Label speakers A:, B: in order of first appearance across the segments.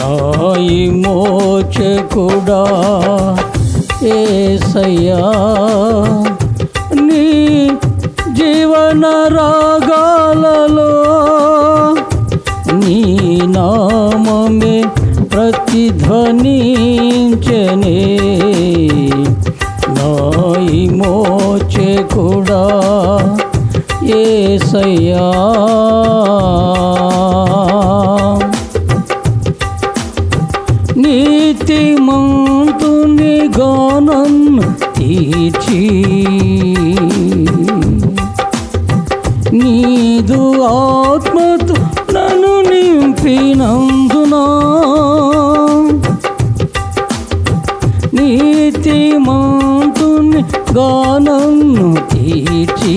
A: నాయి మోచకుడా? ఏసయ్యా నీ జీవన రాగాలలో నీ నామమే ప్రతిధ్వనించనే. నాయి మోచకుడా? ఏసయ్యా. నీతిమంతుని గానం తీర్చి నీదు ఆత్మతో నన్ను నింపినందునా నీతిమంతుని గానం తీర్చి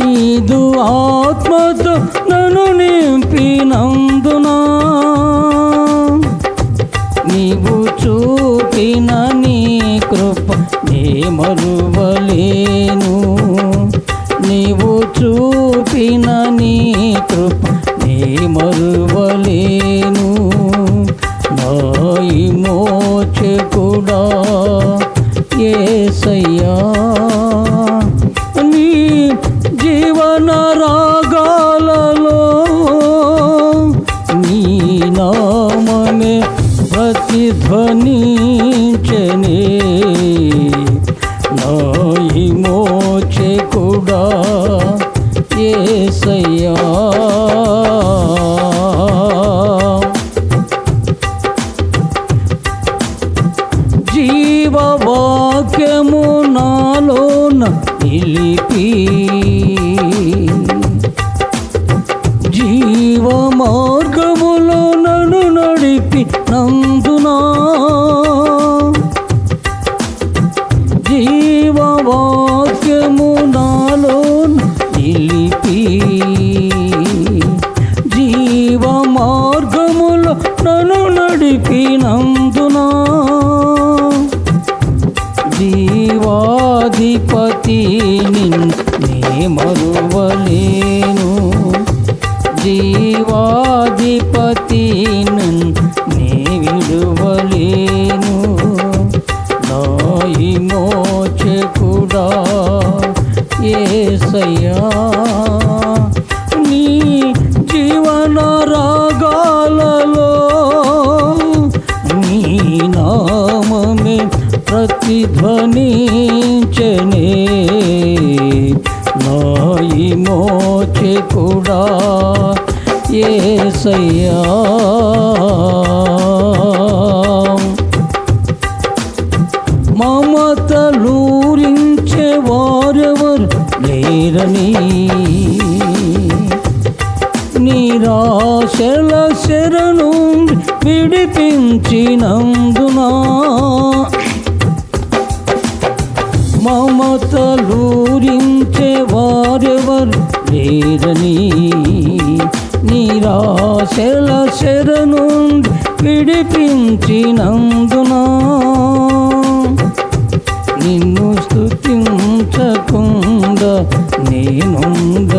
A: నీదు ఆత్మతో నన్ను నింపినందునా నే మరువలేను. నీవు చూపిన నీ కృప నే మరువలేను. నాయి మోచకుడా ఏసయ్యా. నీ జీవన రాగాలలో నీ నామమే ప్రతిధ్వని నాయి మోచకుడా? ఏసయ్యా. జీవవాక్యము నాలోన నిలిపి జీవ మార్గములో నడు నడిపి నందునా? ప్రతిధ్వనించనే నాయి మోచకుడా ఏసయ్యా. మమతలూరించే వారెవరు లేరని. నిరాశల శరణు విడిపించినందునా పూరించే వారెవరు లేరని నిరాశల శరణు విడిపించినందున నిన్ను స్థుతించకుండా నేనుండ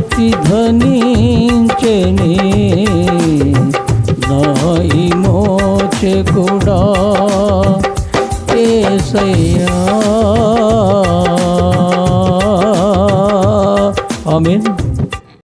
A: ప్రతిధ్వనించనే నాయి మోచకుడా ఏసయ్యా. ఆమెన్.